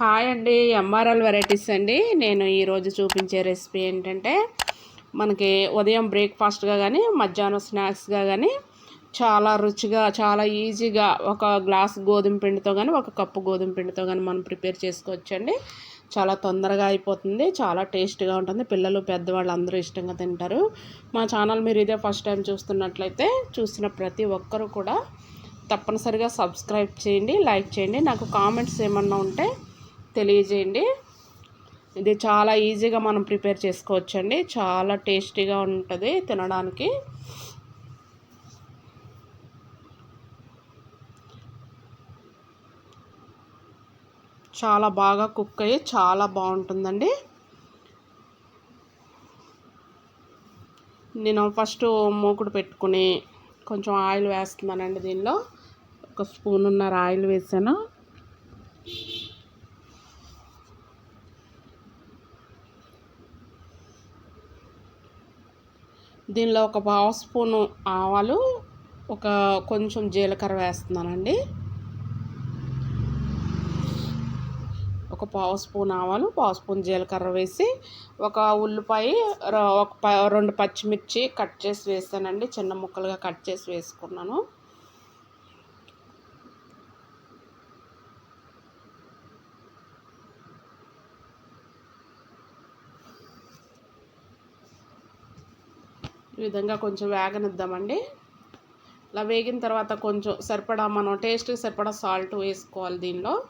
Hi అండి MRL varieties అండి. నేను ఈరోజు చూపించే రెసిపీ ఏంటంటే మనకి ఉదయం బ్రేక్ఫాస్ట్గా కానీ మధ్యాహ్నం స్నాక్స్గా కానీ చాలా రుచిగా చాలా ఈజీగా ఒక గ్లాస్ గోధుమ పిండితో కానీ ఒక కప్పు గోధుమ పిండితో కానీ మనం ప్రిపేర్ చేసుకోవచ్చండి. చాలా తొందరగా అయిపోతుంది చాలా టేస్ట్గా ఉంటుంది. పిల్లలు పెద్దవాళ్ళు అందరూ ఇష్టంగా తింటారు. మా ఛానల్ మీరు ఇదే ఫస్ట్ టైం చూస్తున్నట్లయితే చూసిన ప్రతి ఒక్కరూ కూడా తప్పనిసరిగా సబ్స్క్రైబ్ చేయండి లైక్ చేయండి. నాకు కామెంట్స్ ఏమన్నా ఉంటే తెలియజేయండి. ఇది చాలా ఈజీగా మనం ప్రిపేర్ చేసుకోవచ్చండి. చాలా టేస్టీగా ఉంటుంది తినడానికి. చాలా బాగా కుక్ అయ్యి చాలా బాగుంటుందండి. నేను ఫస్ట్ మూకుడు పెట్టుకుని కొంచెం ఆయిల్ వేస్తున్నానండి దీనిలో. ఒక స్పూన్ ఉన్నర ఆయిల్ వేసాను. దీనిలో ఒక పావు స్పూను ఆవాలు ఒక కొంచెం జీలకర్ర వేస్తున్నానండి. ఒక పావు స్పూన్ ఆవాలు పావు స్పూన్ జీలకర్ర వేసి ఒక ఉల్లిపాయ ఒక రెండు పచ్చిమిర్చి కట్ చేసి వేసానండి. చిన్న ముక్కలుగా కట్ చేసి వేసుకున్నాను. ఈ విధంగా కొంచెం వేగనిద్దామండి. ఇలా వేగిన తర్వాత కొంచెం సరిపడా మనం టేస్ట్కి సరిపడా సాల్ట్ వేసుకోవాలి దీనిలో.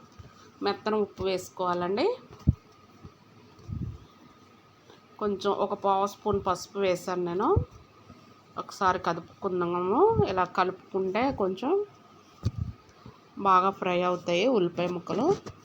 మెత్తన ఉప్పు వేసుకోవాలండి. కొంచెం ఒక పావు స్పూన్ పసుపు వేసాను నేను. ఒకసారి కదుపుకుందాము ఇలా కలుపుకుంటే కొంచెం బాగా ఫ్రై అవుతాయి ఉల్లిపాయ ముక్కలు.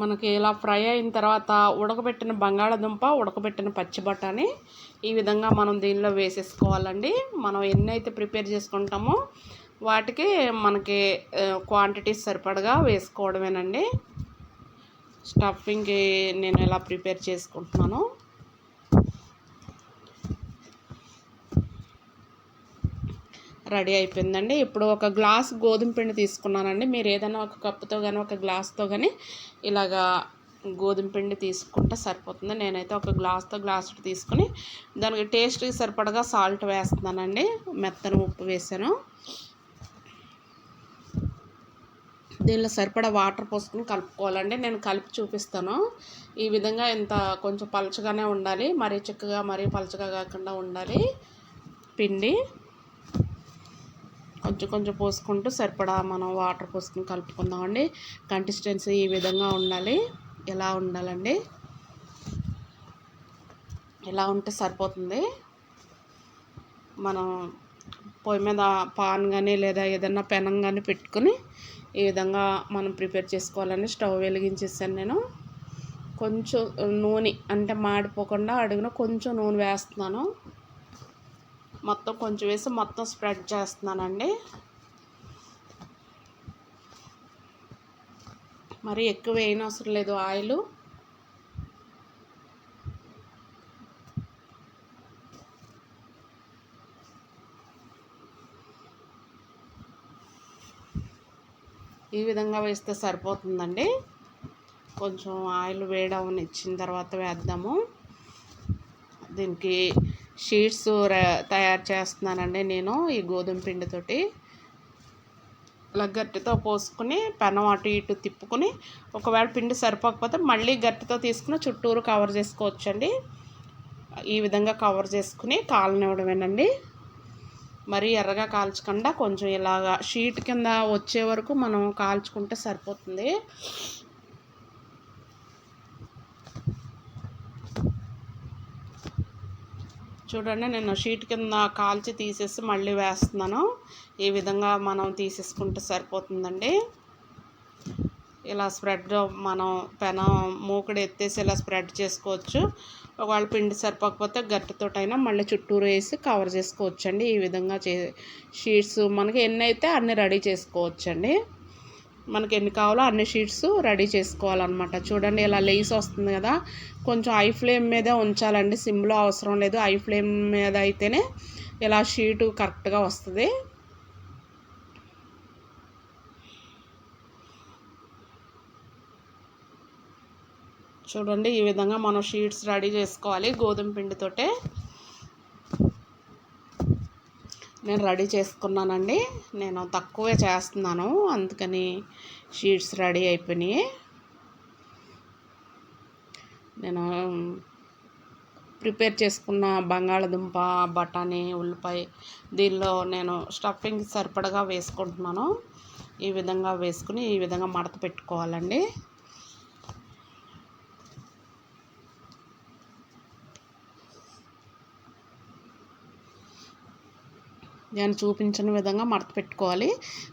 మనకి ఇలా ఫ్రై అయిన తర్వాత ఉడకబెట్టిన బంగాళాదుంప ఉడకబెట్టిన పచ్చి బఠానీ ఈ విధంగా మనం దీనిలో వేసేసుకోవాలండి. మనం ఎన్నైతే ప్రిపేర్ చేసుకుంటామో వాటికి మనకి క్వాంటిటీస్ సరిపడగా వేసుకోవడమేనండి. స్టఫింగ్కి నేను ఇలా ప్రిపేర్ చేసుకుంటున్నాను. రెడీ అయిపోయిందండి. ఇప్పుడు ఒక గ్లాస్ గోధుమ పిండి తీసుకున్నానండి. మీరు ఏదైనా ఒక కప్పుతో కానీ ఒక గ్లాస్తో కానీ ఇలాగా గోధుమ పిండి తీసుకుంటే సరిపోతుంది. నేనైతే ఒక గ్లాస్తో గ్లాస్ తీసుకుని దానికి టేస్ట్కి సరిపడగా సాల్ట్ వేస్తున్నానండి. మెత్తని ఉప్పు వేసాను. దీనిలో సరిపడా వాటర్ పోసుకుని కలుపుకోవాలండి. నేను కలిపి చూపిస్తాను. ఈ విధంగా ఇంత కొంచెం పలచగానే ఉండాలి. మరీ చిక్కగా మరీ పలచగా కాకుండా ఉండాలి పిండి. కొంచెం కొంచెం పోసుకుంటూ సరిపడా మనం వాటర్ పోసుకుని కలుపుకుందామండి. కన్సిస్టెన్సీ ఈ విధంగా ఉండాలి. ఎలా ఉండాలండి? ఎలా ఉంటే సరిపోతుంది? మనం పొయ్యి మీద పాన్ కానీ లేదా ఏదన్నా పెనం కానీ పెట్టుకుని ఈ విధంగా మనం ప్రిపేర్ చేసుకోవాలని స్టవ్ వెలిగించేసాను నేను. కొంచెం నూనె అంటే మాడిపోకుండా అడుగున కొంచెం నూనె వేస్తున్నాను. మొత్తం కొంచెం వేసి మొత్తం స్ప్రెడ్ చేస్తున్నానండి. మరి ఎక్కువ వేయనవసరం లేదు ఆయిల్. ఈ విధంగా వేస్తే సరిపోతుందండి. కొంచెం ఆయిల్ వేడవని ఇచ్చిన తర్వాత వేద్దాము. దీనికి షీట్స్ తయారు చేస్తున్నానండి నేను ఈ గోధుమ పిండితోటి. ఇలా గట్టితో పోసుకుని పెనం అటు ఇటు తిప్పుకుని ఒకవేళ పిండి సరిపోకపోతే మళ్ళీ గట్టితో తీసుకుని చుట్టూరు కవర్ చేసుకోవచ్చండి. ఈ విధంగా కవర్ చేసుకుని కాలనివ్వడమేనండి. మరీ ఎర్రగా కాల్చకుండా కొంచెం ఇలాగా షీట్ కింద వచ్చే వరకు మనం కాల్చుకుంటే సరిపోతుంది. చూడండి నేను షీట్ కింద కాల్చి తీసేసి మళ్ళీ వేస్తున్నాను. ఈ విధంగా మనం తీసేసుకుంటే సరిపోతుందండి. ఇలా స్ప్రెడ్ మనం పెన మూకుడు ఎత్తేసి ఇలా స్ప్రెడ్ చేసుకోవచ్చు. ఒకవేళ పిండి సరిపోకపోతే గట్టితోటైనా మళ్ళీ చుట్టూరు వేసి కవర్ చేసుకోవచ్చండి. ఈ విధంగా చే షీట్స్ మనకి ఎన్ని అయితే అన్ని రెడీ చేసుకోవచ్చండి. మనకి ఎన్ని కావాలో అన్ని షీట్స్ రెడీ చేసుకోవాలన్నమాట. చూడండి ఇలా లేస్ వస్తుంది కదా. కొంచెం ఐ ఫ్లేమ్ మీదే ఉంచాలండి. సిమ్లో అవసరం లేదు. ఐ ఫ్లేమ్ మీద అయితేనే ఇలా షీటు కరెక్ట్గా వస్తుంది. చూడండి ఈ విధంగా మనం షీట్స్ రెడీ చేసుకోవాలి గోధుమ పిండితోటే. నేను రెడీ చేసుకున్నానండి. నేను తక్కువే చేస్తున్నాను. అందుకని షీట్స్ రెడీ అయిపోయినాయి. నేను ప్రిపేర్ చేసుకున్న బంగాళదుంప బఠానీ ఉల్లిపాయ దీనిలో నేను స్టఫింగ్ సరిపడగా వేసుకుంటున్నాను. ఈ విధంగా వేసుకుని ఈ విధంగా మడత పెట్టుకోవాలండి. నేను చూపించిన విధంగా మడత పెట్టుకోవాలి.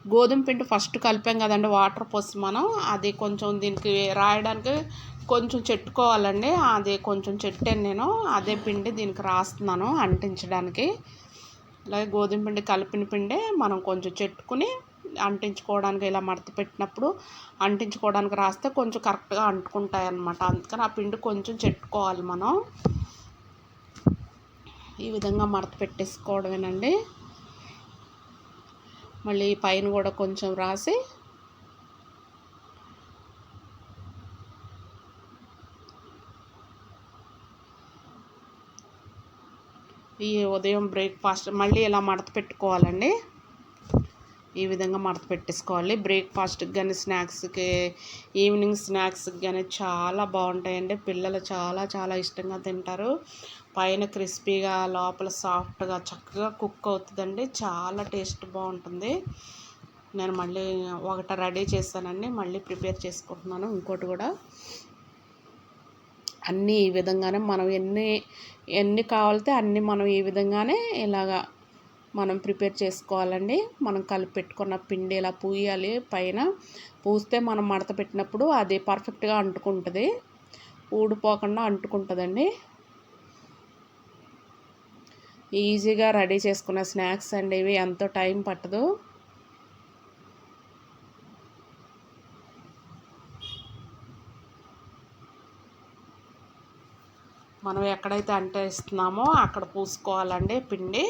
గోధుమ పిండి ఫస్ట్ కలిపాం కదండి వాటర్ పోసి మనం. అది కొంచెం దీనికి రాయడానికి కొంచెం చెట్టుకోవాలండి. అది కొంచెం చెట్టాను నేను. అదే పిండి దీనికి రాస్తున్నాను అంటించడానికి. అలాగే గోధుమ పిండి కలిపిన పిండి మనం కొంచెం చెట్టుకుని అంటించుకోవడానికి ఇలా మడత పెట్టినప్పుడు అంటించుకోవడానికి రాస్తే కొంచెం కరెక్ట్గా అంటుకుంటాయి అన్నమాట అందుకని ఆ పిండి కొంచెం చెట్టుకోవాలి మనం. ఈ విధంగా మడత పెట్టేసుకోవడమేనండి. మళ్ళీ పైన కూడా కొంచెం రాసి ఈ ఉదయం బ్రేక్ఫాస్ట్ మళ్ళీ ఇలా మడత పెట్టుకోవాలండి. ఈ విధంగా మడత పెట్టేసుకోవాలి. బ్రేక్ఫాస్ట్కి కానీ స్నాక్స్కి ఈవినింగ్ స్నాక్స్కి కానీ చాలా బాగుంటాయండి. పిల్లలు చాలా చాలా ఇష్టంగా తింటారు. పైన క్రిస్పీగా లోపల సాఫ్ట్గా చక్కగా కుక్ అవుతుందండి. చాలా టేస్ట్ బాగుంటుంది. నేను మళ్ళీ ఒకట రెడీ చేస్తానండి మళ్ళీ ప్రిపేర్ చేసుకుంటున్నాను ఇంకోటి కూడా. అన్నీ ఈ విధంగానే మనం ఎన్ని ఎన్ని కావాలితే అన్నీ మనం ఈ విధంగానే ఇలాగా మనం ప్రిపేర్ చేసుకోవాలండి. మనం కలిపి పెట్టుకున్న పిండి ఇలా పూయాలి. పైన పూస్తే మనం మడత పెట్టినప్పుడు అది పర్ఫెక్ట్గా అంటుకుంటుంది. ఊడిపోకుండా అంటుకుంటుందండి. ఈజీగా రెడీ చేసుకున్న స్నాక్స్ అండి ఇవి. ఎంతో టైం పట్టదు. మనం ఎక్కడైతే అంటేస్తున్నామో అక్కడ పూసుకోవాలండి పిండి.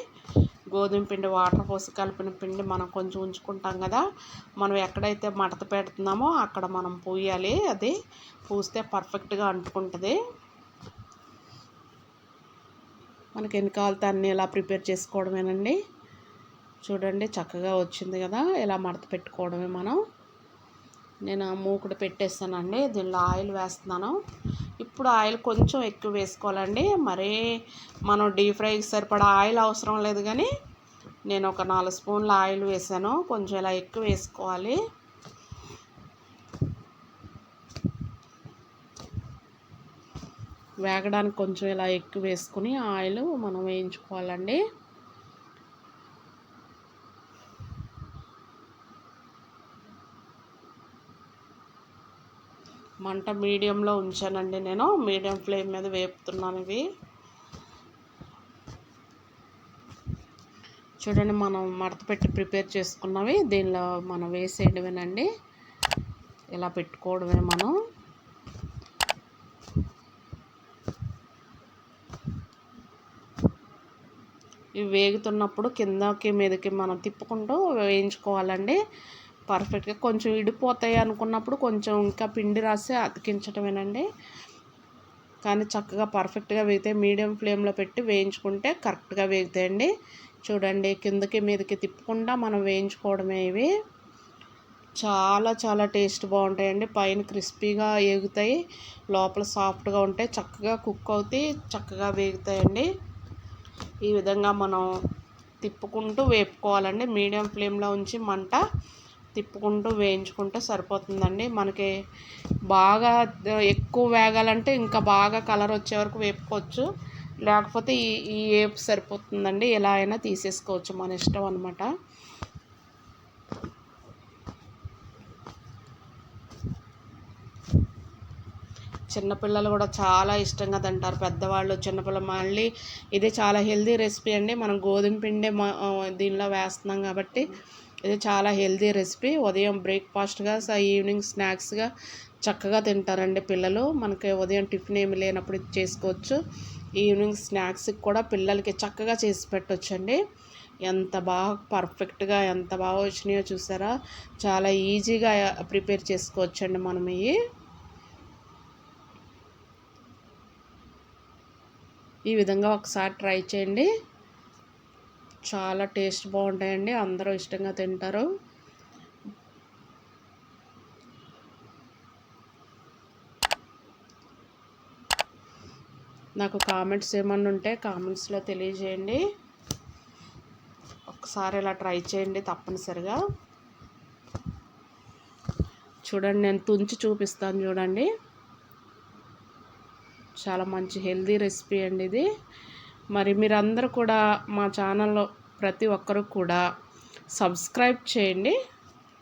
గోధుమ పిండి వాటర్ పోసి కలిపిన పిండి మనం కొంచెం ఉంచుకుంటాం కదా. మనం ఎక్కడైతే మడత పెడుతున్నామో అక్కడ మనం పూయాలి. అది పూస్తే పర్ఫెక్ట్గా అంటుకుంటుంది. మనకి ఎన్ని కావాలితే అన్నీ ఇలా ప్రిపేర్ చేసుకోవడమేనండి? చూడండి చక్కగా వచ్చింది కదా. ఇలా మడత పెట్టుకోవడమే మనం. నేను మూకుడు పెట్టేస్తానండి. దీనిలో ఆయిల్ వేస్తున్నాను. ఇప్పుడు ఆయిల్ కొంచెం ఎక్కువ వేసుకోవాలండి. మరీ మనం డీప్ ఫ్రైకి సరిపడా ఆయిల్ అవసరం లేదు కానీ నేను ఒక నాలుగు స్పూన్ల ఆయిల్ వేసాను. కొంచెం ఇలా ఎక్కువ వేసుకోవాలి. వేగడానికి కొంచెం ఇలా ఎక్కువ వేసుకుని ఆయిల్ మనం వేయించుకోవాలండి. మంట మీడియంలో ఉంచానండి నేను. మీడియం ఫ్లేమ్ మీద వేపుతున్నాను ఇవి. చూడండి మనం మడత పెట్టి ప్రిపేర్ చేసుకున్నవి. దీనిలో మనం వేసేయడమేనండి. ఇలా పెట్టుకోవడమే మనం. ఇవి వేగుతున్నప్పుడు కిందకి మీదకి మనం తిప్పుకుంటూ వేయించుకోవాలండి. పర్ఫెక్ట్గా కొంచెం ఇడిపోతాయి అనుకున్నప్పుడు కొంచెం ఇంకా పిండి రాసి అతికించటమేనండి. కానీ చక్కగా పర్ఫెక్ట్గా వేగితే మీడియం ఫ్లేమ్లో పెట్టి వేయించుకుంటే కరెక్ట్గా వేగుతాయండి. చూడండి కిందకి మీదకి తిప్పకుండా మనం వేయించుకోవడమే ఇవి. చాలా చాలా టేస్ట్ బాగుంటాయండి. పైన క్రిస్పీగా వేగుతాయి లోపల సాఫ్ట్గా ఉంటాయి చక్కగా కుక్ అవుతాయి చక్కగా వేగుతాయండి. ఈ విధంగా మనం తిప్పుకుంటూ వేపుకోవాలండి. మీడియం ఫ్లేమ్లో ఉంచి మంట తిప్పుకుంటూ వేయించుకుంటే సరిపోతుందండి. మనకి బాగా ఎక్కువ వేగాలంటే ఇంకా బాగా కలర్ వచ్చే వరకు వేపుకోవచ్చు. లేకపోతే ఈ ఈ వేపు సరిపోతుందండి. ఎలా అయినా తీసేసుకోవచ్చు మన ఇష్టం అనమాట చిన్నపిల్లలు కూడా చాలా ఇష్టంగా తింటారు. పెద్దవాళ్ళు చిన్నపిల్ల మళ్ళీ ఇది చాలా హెల్దీ రెసిపీ అండి. మనం గోధుమ పిండి దీనిలో వేస్తున్నాం కాబట్టి ఇది చాలా హెల్తీ రెసిపీ. ఉదయం బ్రేక్ఫాస్ట్గా ఈవినింగ్ స్నాక్స్గా చక్కగా తింటారండి పిల్లలు. మనకి ఉదయం టిఫిన్ ఏమి లేనప్పుడు చేసుకోవచ్చు. ఈవినింగ్ స్నాక్స్కి కూడా పిల్లలకి చక్కగా చేసి పెట్టొచ్చండి. ఎంత బాగా పర్ఫెక్ట్గా ఎంత బాగా వచ్చినాయో చూసారా? చాలా ఈజీగా ప్రిపేర్ చేసుకోవచ్చండి మనం ఇవి. ఈ విధంగా ఒకసారి ట్రై చేయండి. చాలా టేస్ట్ బాగుంటాయండి అందరూ ఇష్టంగా తింటారు. నాకు కామెంట్స్ ఏమన్నా ఉంటే కామెంట్స్లో తెలియజేయండి. ఒకసారి ఇలా ట్రై చేయండి తప్పనిసరిగా. చూడండి నేను తుంచి చూపిస్తాను చూడండి. చాలా మంచి హెల్దీ రెసిపీ అండి ఇది. మరి మీరందరూ కూడా మా ఛానల్లో ప్రతి ఒక్కరు కూడా సబ్స్క్రైబ్ చేయండి.